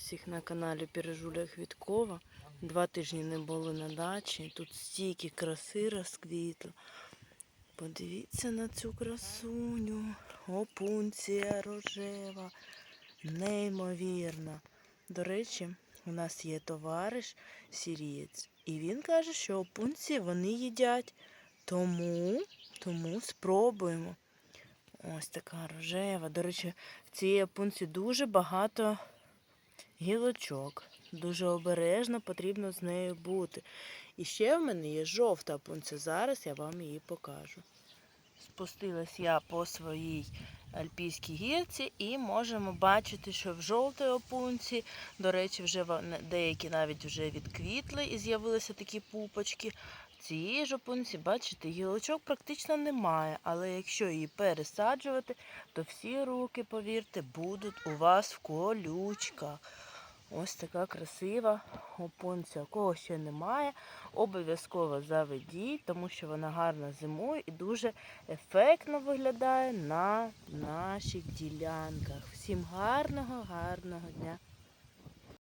Всіх на каналі Пережуля Квіткова. Два тижні не були на дачі. Тут стільки краси розквітло. Подивіться на цю красуню. Опунція рожева. Неймовірна. До речі, у нас є товариш сірієць. І він каже, що опунції вони їдять. Тому, тому спробуємо. Ось така рожева. До речі, в цій опунці дуже багато гілочок. Дуже обережно потрібно з нею бути. І ще в мене є жовта опунця. Зараз я вам її покажу. Спустилась я по своїй альпійській гірці і можемо бачити, що в жовтій опунці, до речі, вже деякі навіть вже відквітли і з'явилися такі пупочки. В цій ж опунці, бачите, гілочок практично немає, але якщо її пересаджувати, то всі руки, повірте, будуть у вас в колючках. Ось така красива опунця. Кого ще немає, обов'язково заведіть, тому що вона гарно зимує і дуже ефектно виглядає на наших ділянках. Всім гарного, гарного дня!